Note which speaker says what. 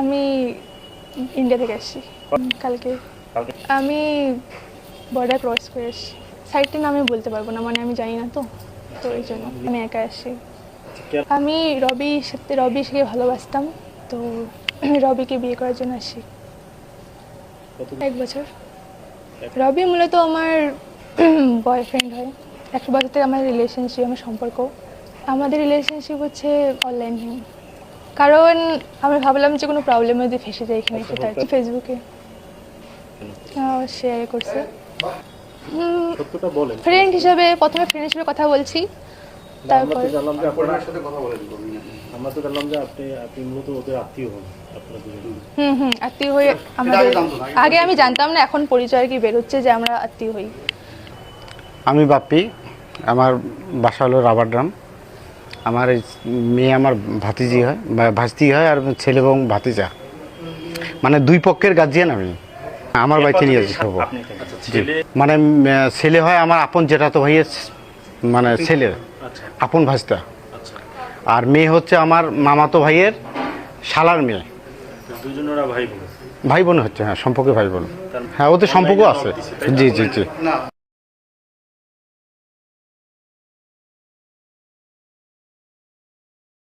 Speaker 1: আমি ইন্ডিয়া থেকে আসছি। কালকে। আমি বর্ডার ক্রস করে এসেছি সাইডটার নাম আমি বলতে পারব না মানে আমি জানি না তো। তো এই জন্য আমি একা আসছি। আমি রবি সাথে রবি থেকে ভালোবাসতাম। তো রবিকে বিয়ে করার জন্য আসি এক বছর। রবি মূলত আমার বয়ফ্রেন্ড হয়। এক বছর থেকে আমার রিলেশনশিপ আমার সম্পর্ক। আমাদের রিলেশনশিপ হচ্ছে অনলাইন কারণ আমি ভাবলাম যে কোনো প্রবলেমে যদি ফেসে যাই এখানে সেটা আর কি ফেসবুকে শেয়ার করছে। ফ্রেন্ড হিসাবে প্রথমে ফ্রেন্ড হিসেবে কথা বলছি। তারপর
Speaker 2: জানলাম যে আপনারা
Speaker 3: সাথে কথা বলে দিব
Speaker 2: আমরা তো জানলাম যে আপনি আপনি মূলত ওদের আত্মীয় হন
Speaker 1: হুম হুম আত্মীয় হয়ে আমাদের
Speaker 3: আগে
Speaker 1: আমি জানতাম না এখন পরিচয় কি বেরোচ্ছে যে আমরা আত্মীয় হই।
Speaker 4: আমি বাপ্পি আমার বাসা হলো রাবার ড্রাম। আমার এই মেয়ে আমার ভাতিজি হয় বা ভাস্তি হয় আর ছেলে এবং ভাতিজা। মানে দুই পক্ষের গার্জিয়ান আমি। আমার বাড়িতে নিয়ে
Speaker 2: এখানে।
Speaker 4: জি। মানে ছেলে হয় আমার আপন জেঠাতো ভাইয়ের মানে ছেলের।
Speaker 2: আচ্ছা।
Speaker 4: আপন ভাস্তা।
Speaker 2: আচ্ছা।
Speaker 4: আর মেয়ে হচ্ছে আমার মামাতো ভাইয়ের শালার মেয়ে।
Speaker 2: ভাই বোন।
Speaker 4: হচ্ছে হ্যাঁ সম্পর্কে ভাই বোন। হ্যাঁ ওদের সম্পর্ক আছে? জি জি জি।